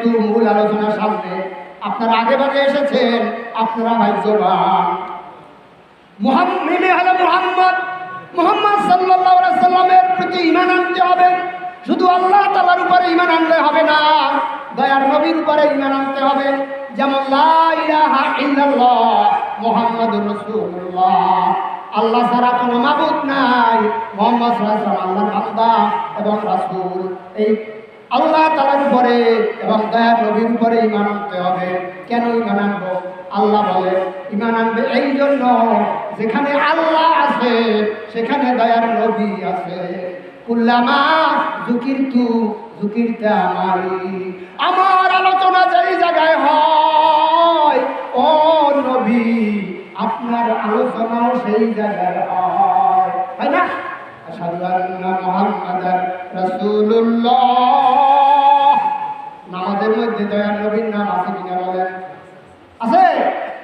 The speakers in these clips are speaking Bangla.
যেহেতু মূল আলোচনার সামনে আপনারা আগে ভাগে এসেছেন, আপনারা ভাগ্যবান মুহাম্মদ হলো মুহাম্মদ মুহাম্মদ আলাইহি সাল্লামের প্রতি ঈমান আনতে হবে। শুধু আল্লাহ তাআলার উপরে ঈমান আনলে হবে না, দয়ার নবীর উপরে ঈমান আনতে হবে। যেমন মুহাম্মাদুর রাসূলুল্লাহ। আল্লাহ ছাড়া কোনো মাবুদ নাই, মোহাম্মদ আল্লাহর বান্দা এবং রাসূল। এই আল্লাহ তালার উপরে এবং দয়া নবীর উপরে ইমান আনতে হবে। কেন ইমান আনব? আল্লাহ বলে ইমান আনবে এই জন্য যেখানে আল্লাহ আছে, সেখানে দয়ার নবী আছে। কুল্লামা জুকির তু জুকিরতে আমারি আমার আলোচনা যেই জায়গায় হয়, ও নবী, আপনার আলোচনাও সেই জায়গায় হয়। না? রাসূলুল্লাহ নামাজের মধ্যে দয়ার নবীর নাম আছে কিনা বলেন? আছে?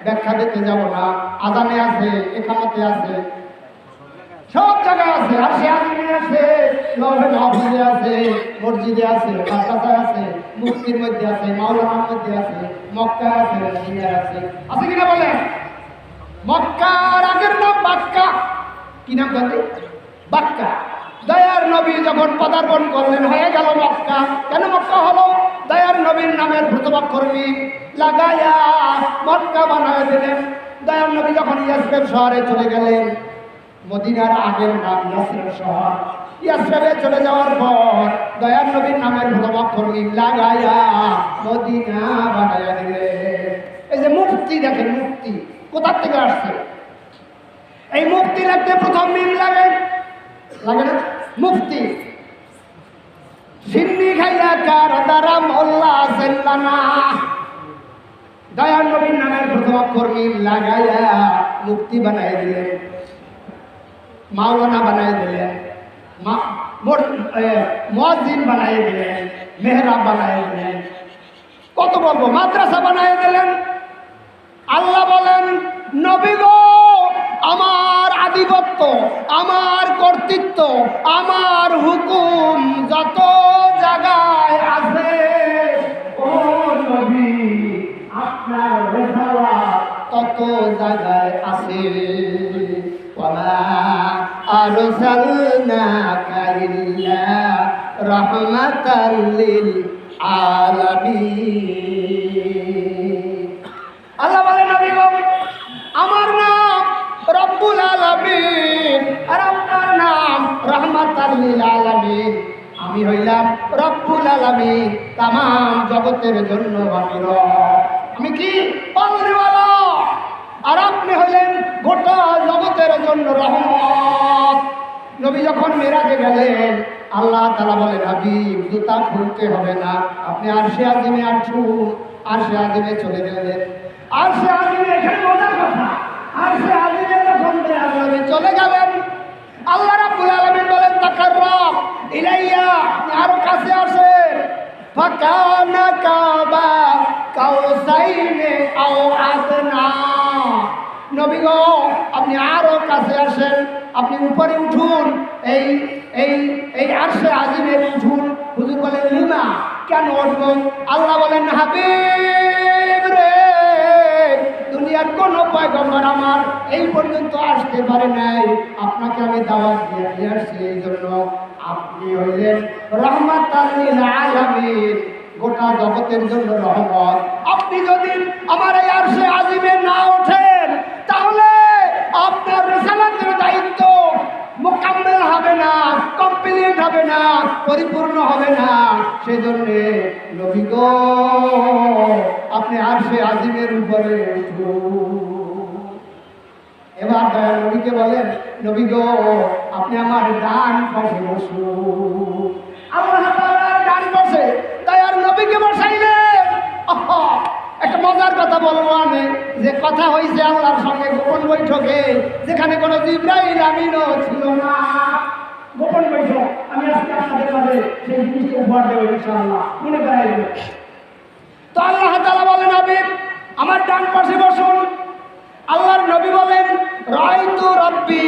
ব্যাখ্যা দিতে যাব না। আজানে আছে, একামতে আছে। সব জায়গায় আছে। আর আছে মাহফিজে আছে, মসজিদে আছে, মাদ্রাসায় আছে মুক্তির মধ্যে আছে, মাওলানার মধ্যে আছে মক্কা আছে আছে। আছে কিনা বলেন? মক্কার আগের নাম বাক্কা। কি নাম বাক্কা। দয়ার নবী যখন পদার্পণ করলেন, হয়ে গেল মক্কা। কেন মক্কা হলো? দয়ার নবীর নামের প্রথমাক্ষরী লাগাইয়া মক্কা বানায় দিলেন। দয়ার নবী যখন ইয়াসরেব শহরে চলে গেলেন, মদিনার আগের নাম ইয়াসরেব শহর। ইয়াসরেবে চলে যাওয়ার পর দয়ার নবীর নামের প্রথমাক্ষরী লাগাইয়া মদিনা বানাইয়া দিলেন। এই যে মুক্তি দেখেন মুক্তি কোথার থেকে আসছে? এই মুক্তি লাগতে প্রথম মিম লাগে। লাগে না? মুক্তি সিন্নি খাইয়া কার দ্বারা মোল্লা সেল্লানা দয়ার নবীর নামের প্রথম অক্ষর লাগাইয়া মুক্তি বানাই দিলেন। মাওলানা বানাই দিলেন। মসজিদ বানাই দিলেন। মেহরাব বানাই দিলেন। কত বলব? মাদ্রাসা বানাই দিলেন। আল্লাহ বলেন, নবী গো আমার আধিপত্য, আমার কর্তৃত্ব, আমার হুকুম যত জায়গায় আছে। ও নবী, আপনার তত জায়গায় আছে। ওয়া আরসালনাকা ইল্লা রাহমাতাল লিল আলামিন। আমি হইলাম রব্বুল আলামিন তাম জগতের জন্য আমি আমি কি? আর আপনি হইলেন গোটা জগতের জন্য রহমত। নবী যখন মেরাজে গেলেন, আল্লাহ তালা বলেন, হাবিব, জুতা খুলতে হবে না। আপনি আর সে আজিমে আর সে আজিমে চলে গেলেন। আর সে আজিমে এখানে মজার কথা। আর সে আজিমে যখন চলে গেলেন। আল্লাহ রাব্বুল আলামিন বলেন, তাকাররাব, ইলাইয়া, আরও কাছে আসেন ফাকানা কাবা, কাউসাইনে আও আদনা। নবী গো, আপনি আরও কাছে আসেন, আপনি উপরে উঠুন। এই এই এই আরশে আজিমের উঠুন। হুজুর বলেন, লিমা? কেন উঠব? আল্লাহ বলেন, হাবিব। পয়গম্বর আমার এই পর্যন্ত আসতে পারে নাই। আপনাকে আমি দাওয়াত দিয়ে নিয়ে আসছি, এই জন্য আপনি হইলেন রহমাত গোটা জগতের জন্য রহমত। আপনি যদি আমার এই আরশে আজিমে না ওঠেন, তাহলে আপনার রেসালাতের দায়িত্ব মোকাম্মেল হবে না, কমপ্লিট হবে না, পরিপূর্ণ হবে না। সেজন্য নবী আপনি আরশে আজিমের উপরে উঠুন। এবার দয়াল নবীকে বলেন, নবী গো, আপনি আমার ডান পাশে তাআলার ডান পাশে দয়ার নবীকে বসাইলেন। একটা মজার কথা বলব আমি, যে কথা হয়েছে আল্লাহর সঙ্গে গোপন বৈঠকে, যেখানে কোনো জিব্রাইল আমিনও ছিল না। গোপন বৈঠক, আমি আজকে আপনাদের মাঝে সেই জিনিসকে উপহার দেবো ইনশাআল্লাহ। মনে করাই তো আল্লাহ তাআলা বলেন, হাবিব, আমার ডান পাশে বসুন। আল্লাহর নবী বলেন রাইতু রব্বি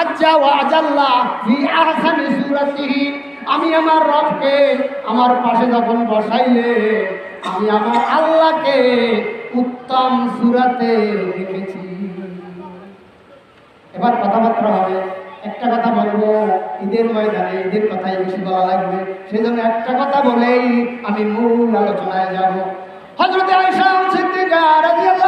আজ্জা ওয়া আজাল্লা ফি আহসানি সূরাতিহি। আমি আমার রবকে আমার পাশে যখন বসাইলে, আমি আমার আল্লাহকে উত্তম সুরাতে দেখেছি এবার কথাবার্তা হবে, একটা কথা বলব, ঈদের ময়দানে ঈদের কথাই বেশি বলা লাগবে সেই জন্য একটা কথা বলেই আমি মূল আলোচনায় যাব। হজরত আয়সা সিদ্দিকা রাদিয়াল্লাহু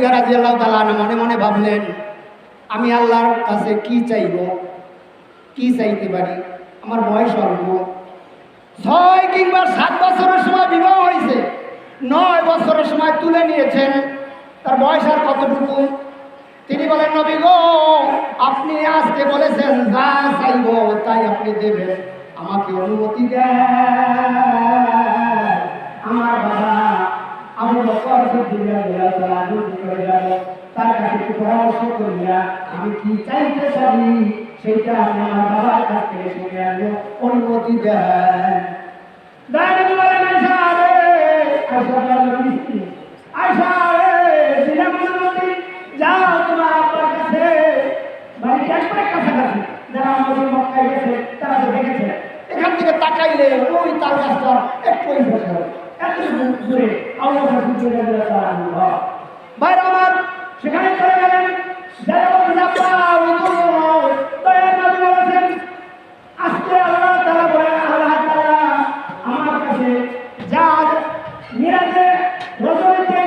সিদ্দিকা রাদিয়াল্লাহু তাআলা আনহা মনে মনে ভাবলেন, আমি আল্লাহর কাছে কি চাইব? কি চাইতে পারি? আমার বয়স অল্প। ছয় কিংবা সাত বছরের সময় বিবাহ হয়েছে। নয় বছরের সময় তুলে নিয়েছেন। তার বয়স আর কতটুকু? তিনি বলেন, নবী গো, আপনি আজকে বলেছেন, যা চাইব তাই আপনি দেবেন। আমাকে অনুমতি দেন। আমার বাবা আমি বকর সিদ্দিকা রাদিয়াল্লাহু করে যাব তার কাছে একটু পরামর্শ করিয়া আমি কি চাইতে পারি সেটা আমি আমার বাবার কাছ থেকে শুনে অনুমতি দেন কাছে যারা তারা তো দেখেছে। এখান থেকে তাকাইলে ওই তার গাছটা একটু বসে এত দূরে আল্লাহ তারা ভাইরা আমার সেখানে চলে গেলেন আজকে আল্লাহ তাআলা বলেন আমার কাছে যা মিরাজে রজনীতে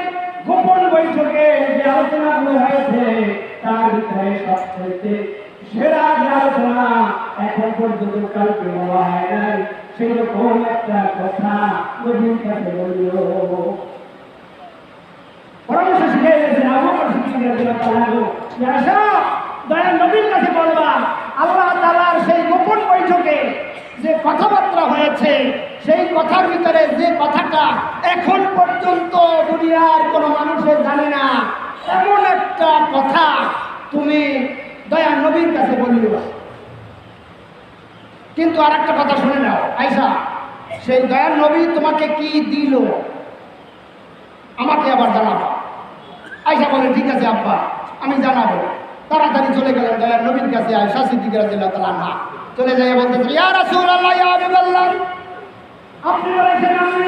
গোপন বৈঠকে যে আলোচনাগুলো হয়েছে, তার ভিতরে সবচেয়ে সেরা যে আলোচনা এখন পর্যন্ত কাউকে বলা হয় সেরকম একটা কথা নবীর কাছে বলল পরামর্শ শিখে গেছেন, আবু নবীর কাছে বলবা, আল্লাহ তাআলার সেই গোপন বৈঠকে যে কথাবার্তা হয়েছে, সেই কথার ভিতরে যে কথাটা এখন পর্যন্ত দুনিয়ার কোনো মানুষের জানে না, এমন একটা কথা তুমি দয়া নবীর কাছে বলিও কিন্তু আর একটা কথা শুনে নাও। আয়সা, সেই দয়ার নবী তোমাকে কি দিল? আমাকে আবার জানাব। আয়সা বলে, ঠিক আছে আব্বা, আমি জানাব। তাড়াতাড়ি চলে গেলেন দয়ার নবীর কাছে, আয়সা সিদ্দিক রাদিয়াল্লাহু তাআলা না চলে আপনি বলেছেন, আমি।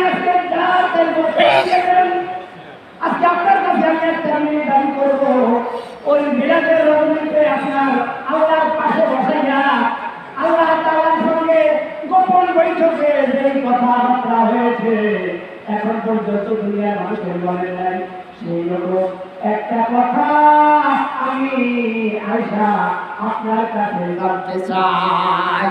আজকে আপনার কাছে আমি একটা আমি দাবি ওই আপনার আল্লাহর পাশে বসাইয়া আল্লাহ গোপন বৈঠকে যে কথাবার্তা হয়েছে, এখন পর্যন্ত দুনিয়ার মানুষের বলে নাই। সেই রকম একটা কথা আমি আয়সা আপনার কাছে জানতে চাই।